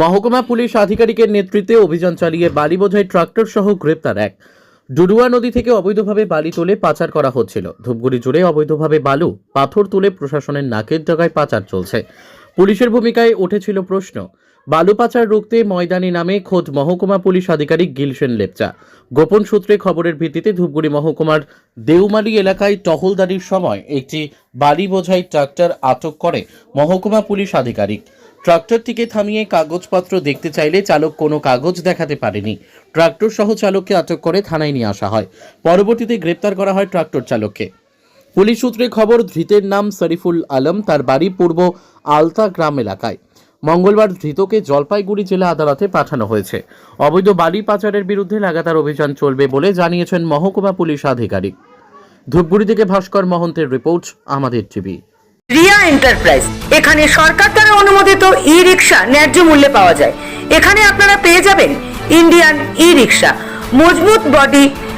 মহকুমা পুলিশ আধিকারিকের নেতৃত্বে অভিযান চালিয়ে বালি বোঝাই ট্রাক্টর সহ গ্রেপ্তার এক। ডুডুয়া নদী থেকে অবৈধভাবে বালি তুলে পাচার করা হচ্ছিল। ধূপগুড়ি জুড়ে অবৈধভাবে বালু, পাথর তুলে প্রশাসনের নাকের জায়গায় পাচার চলছে। পুলিশের ভূমিকায় উঠেছিল প্রশ্ন বালু পাচার রুখতে ময়দানি নামে খোদ মহকুমা পুলিশ আধিকারিক গিলসেন লেপচা। গোপন সূত্রে খবরের ভিত্তিতে ধূপগুড়ি মহকুমার দেউমালি এলাকায় টহলদারির সময় একটি বালি বোঝাই ট্রাক্টর আটক করে মহকুমা পুলিশ আধিকারিক। ট্রাক্টরটিকে থামিয়ে কাগজপত্র দেখতে চাইলে চালক কোনো কাগজ দেখাতে পারেনি। ট্রাক্টর সহ চালককে আটক করে থানায় নিয়ে আসা হয়। পরবর্তীতে গ্রেপ্তার করা হয় ট্রাক্টর চালককে। পুলিশ সূত্রে খবর, ধৃতের নাম শরীফুল আলম, তার বাড়ি পূর্ব আলতা গ্রাম এলাকায়। মঙ্গলবার ধৃতকে জলপাইগুড়ি জেলা আদালতে পাঠানো হয়েছে। অবৈধ বালি পাচারের বিরুদ্ধে লাগাতার অভিযান চলবে বলে জানিয়েছেন মহকুমা পুলিশ আধিকারিক। ধূপগুড়ি থেকে ভাস্কর মহন্তের রিপোর্ট, আমাদের টিভি। রিয়া এন্টারপ্রাইজ। এখানে সরকার দ্বারা অনুমোদিত ই রিক্সা ন্যায্য মূল্যে পাওয়া যায়। এখানে আপনারা পেয়ে যাবেন ইন্ডিয়ান ই রিক্সা মজবুত বডি